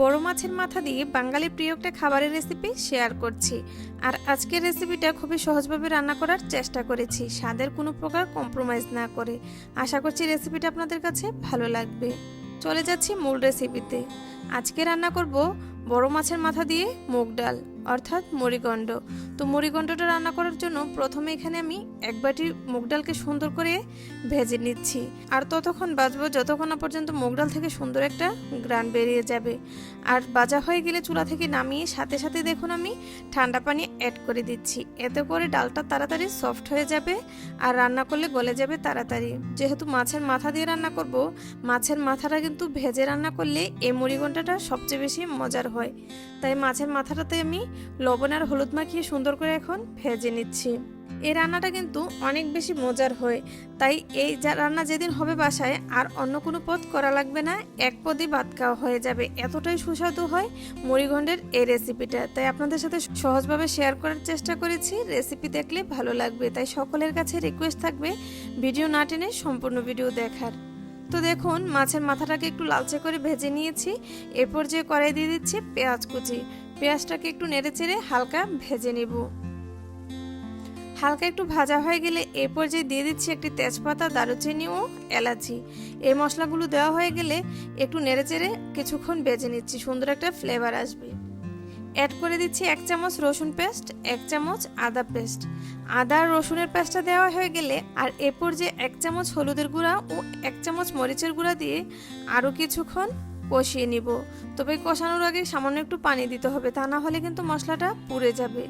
বড় মাছের মাথা দিয়ে বাঙালি প্রিয় একটা খাবারের রেসিপি শেয়ার করছি। আর আজকের রেসিপিটা খুবই সহজভাবে রান্না করার চেষ্টা করেছি। স্বাদের কোনো প্রকার কম্প্রোমাইজ না করে। আশা করছি রেসিপিটা আপনাদের কাছে ভালো লাগবে। চলে যাচ্ছি মূল রেসিপিতে আজকে রান্না করব বড় মাছের মাথা দিয়ে মুগ ডাল, অর্থাৎ মুড়িগণ্ড তো মুড়িগণ্ডটা রান্না করার জন্য প্রথমে এখানে আমি এক বাটি মুগ ডালকে সুন্দর করে ভেজে নিচ্ছি। আর ততক্ষণ বাজবো যতক্ষণ না পর্যন্ত মুগ ডাল থেকে সুন্দর একটা গ্রান বেরিয়ে যাবে। আর বাজা হয়ে গেলে চুলা থেকে নামিয়ে সাথে সাথে দেখুন আমি ঠান্ডা পানি অ্যাড করে দিচ্ছি। এতে করে ডালটা তাড়াতাড়ি সফট হয়ে যাবে আর রান্না করলে গলে যাবে তাড়াতাড়ি। যেহেতু মাছের মাথা দিয়ে রান্না করব, মাছের মাথাটা কিন্তু ভেজে রান্না করলে এই মুড়িঘণ্টাটা সবচেয়ে বেশি মজার হয়। তাই মাছের মাথাটাতে আমি লবণ আর হলুদ মাখিয়ে সুন্দর করে এখন ভেজে নিচ্ছি। এই রান্নাটা কিন্তু অনেক বেশি মজার হয়। তাই এই যা রান্না যেদিন হবে বাসায়, আর অন্য কোনো পদ করা লাগবে না, এক পদই ভাত খাওয়া হয়ে যাবে। এতটাই সুস্বাদু হয় মুড়িঘণ্ডের এই রেসিপিটা তাই আপনাদের সাথে সহজভাবে শেয়ার করার চেষ্টা করেছি। রেসিপি দেখলে ভালো লাগবে। তাই সকলের কাছে রিকোয়েস্ট থাকবে ভিডিও না টেনে সম্পূর্ণ ভিডিও দেখার। তো দেখুন, মাছের মাথাটাকে একটু লালচে করে ভেজে নিয়েছি। এরপর যে কড়াই দিয়ে দিচ্ছি পেঁয়াজ কুচি। পেঁয়াজটাকে একটু নেড়ে চেড়ে হালকা ভেজে নিব। হালকা একটু ভাজা হয়ে গেলে এই পর্যায়ে দিয়ে দিচ্ছি একটি তেজপাতা, দারুচিনি ও এলাচি। এই মশলাগুলো দেওয়া হয়ে গেলে একটু নেড়ে চেড়ে কিছুক্ষণ বেজে নিচ্ছি, সুন্দর একটা ফ্লেভার আসবে। অ্যাড করে দিচ্ছি এক চামচ রসুন পেস্ট, এক চামচ আদা পেস্ট। আদা আর রসুনের পেস্টটা দেওয়া হয়ে গেলে আর এরপর যে এক চামচ হলুদের গুঁড়া ও এক চামচ মরিচের গুঁড়া দিয়ে আরও কিছুক্ষণ কষিয়ে নিব। তবে কষানোর আগে সামান্য একটু পানি দিতে হবে, তা না হলে কিন্তু মশলাটা পুড়ে যাবে।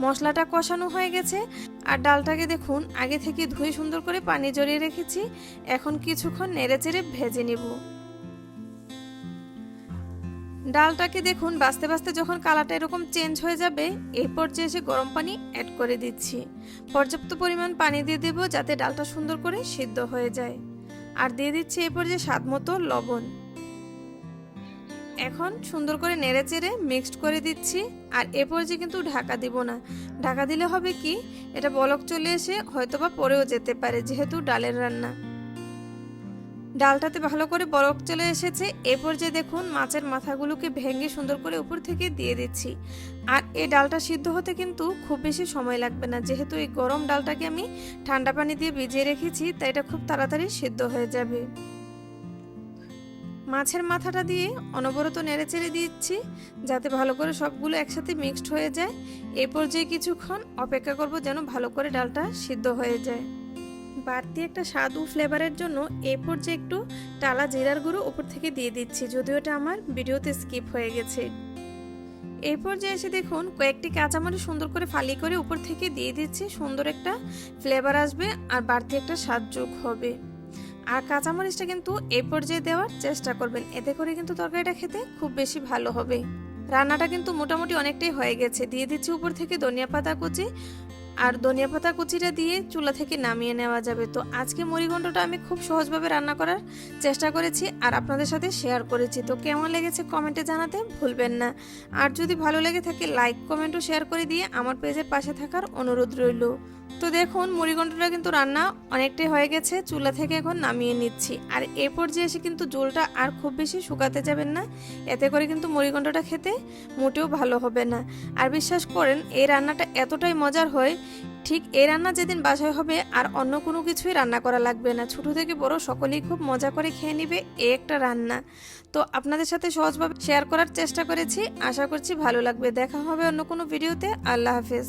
মশলাটা কষানো হয়ে গেছে আর ডালটাকে দেখুন, আগে থেকে ধুয়ে সুন্দর করে পানি জড়িয়ে রেখেছি। এখন কিছুক্ষণ নেড়ে চেড়ে ভেজে নিব। ডালটাকে দেখুন বাস্তে বাস্তে যখন কালারটা এরকম চেঞ্জ হয়ে যাবে এই পর্যায়ে এসে গরম পানি অ্যাড করে দিচ্ছি। পর্যাপ্ত পরিমাণ পানি দিয়ে দেব যাতে ডালটা সুন্দর করে সিদ্ধ হয়ে যায়। আর দিয়ে দিচ্ছি এই পর্যায়ে স্বাদ মতো লবণ। এখন সুন্দর করে নেড়ে চেড়ে মিক্সড করে দিচ্ছি। আর এ পর্যায়ে কিন্তু ঢাকা দিব না। ঢাকা দিলে হবে কি, এটা বলক চলে এসে হয়তোবা পরেও যেতে পারে, যেহেতু ডালের রান্না। ডালটাতে ভালো করে বরফ চলে এসেছে। এ পর্যায়ে দেখুন মাছের মাথাগুলোকে ভেঙে সুন্দর করে উপর থেকে দিয়ে দিচ্ছি। আর এই ডালটা সিদ্ধ হতে কিন্তু খুব বেশি সময় লাগবে না। যেহেতু এই গরম ডালটাকে আমি ঠান্ডা পানি দিয়ে ভিজিয়ে রেখেছি, তাই এটা খুব তাড়াতাড়ি সিদ্ধ হয়ে যাবে। মাছের মাথাটা দিয়ে অনবরত নেড়ে চেড়ে দিচ্ছি, যাতে ভালো করে সবগুলো একসাথে মিক্সড হয়ে যায়। এই পর্যায়ে কিছুক্ষণ অপেক্ষা করব যেন ভালো করে ডালটা সিদ্ধ হয়ে যায়। বাড়তি একটা স্বাদ ও ফ্লেভারের জন্য এই পর্যায়ে একটু টালা জিরার গুঁড়ো উপর থেকে দিয়ে দিচ্ছি, যদিও এটা আমার ভিডিওতে স্কিপ হয়ে গেছে। এই পর্যায়ে এসে দেখুন, কয়েকটি কাঁচামরিচ সুন্দর করে ফালি করে উপর থেকে দিয়ে দিচ্ছি, সুন্দর একটা ফ্লেভার আসবে আর বাড়তি একটা স্বাদ যোগ হবে। আর কাঁচামরিচটা কিন্তু এই পর্যায়ে দেওয়ার চেষ্টা করবেন। এতে করে কিন্তু তরকারিটা খেতে খুব বেশি ভালো হবে। রান্নাটা কিন্তু মোটামুটি অনেকটাই হয়ে গেছে। দিয়ে দিচ্ছি উপর থেকে ধনিয়া পাতা কুচি আর ধনিয়া পাতা কুচিটা দিয়ে চুলা থেকে নামিয়ে নেওয়া যাবে। তো আজকে মুড়িঘণ্টটা আমি খুব সহজভাবে রান্না করার চেষ্টা করেছি আর আপনাদের সাথে শেয়ার করেছি। তো কেমন লেগেছে কমেন্টে জানাতে ভুলবেন না। আর যদি ভালো লেগে থাকে লাইক কমেন্ট ও শেয়ার করে দিয়ে আমার পেজের পাশে থাকার অনুরোধ রইল। তো দেখুন, মুড়িঘণ্টটা কিন্তু রান্না অনেকটাই হয়ে গেছে, চুলা থেকে এখন নামিয়ে নিচ্ছি। আর এ পর্যায়ে এসে কিন্তু জলটা আর খুব বেশি শুকাতে যাবেন না। এতে করে কিন্তু মুড়িঘণ্টটা খেতে মোটেও ভালো হবে না। আর বিশ্বাস করেন, এই রান্নাটা এতটাই মজার হয় ঠিক এই রান্না যেদিন বাসায় হবে আর অন্য কোনো কিছুই রান্না করা লাগবে না। ছোট থেকে বড় সকলেই খুব মজা করে খেয়ে নিবে এ একটা রান্না। তো আপনাদের সাথে সহজভাবে শেয়ার করার চেষ্টা করেছি। আশা করছি ভালো লাগবে। দেখা হবে অন্য কোনো ভিডিওতে আল্লাহ হাফেজ।